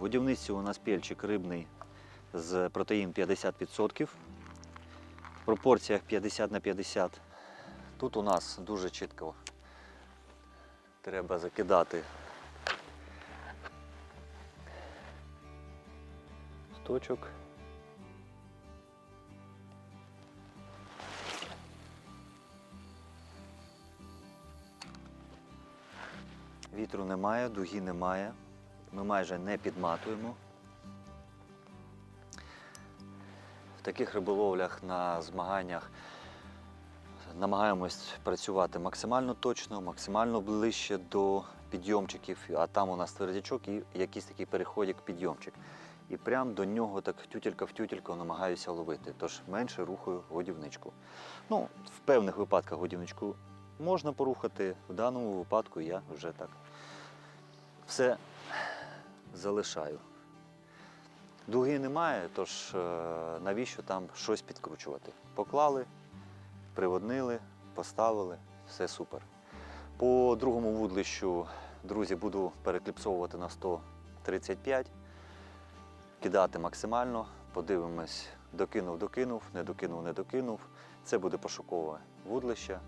В будівництві у нас пельчик рибний з протеїн 50%. В пропорціях 50 на 50. Тут у нас дуже чітко треба закидати сточок. Вітру немає, дуги немає. Ми майже не підматуємо. В таких риболовлях на змаганнях намагаємось працювати максимально точно, максимально ближче до підйомчиків, а там у нас твердячок і якийсь такий переходик підйомчик. І прям до нього так тютелька в тютельку намагаюся ловити, тож менше рухаю годівничку. Ну, в певних випадках годівничку можна порухати, в даному випадку я вже так все залишаю. Дуги немає, тож е, навіщо там щось підкручувати? Поклали, приводнили, поставили, все супер. По другому вудлищу, друзі, буду перекліпсовувати на 135, кидати максимально, подивимось, докинув, докинув, не докинув, не докинув. Це буде пошукове вудлище.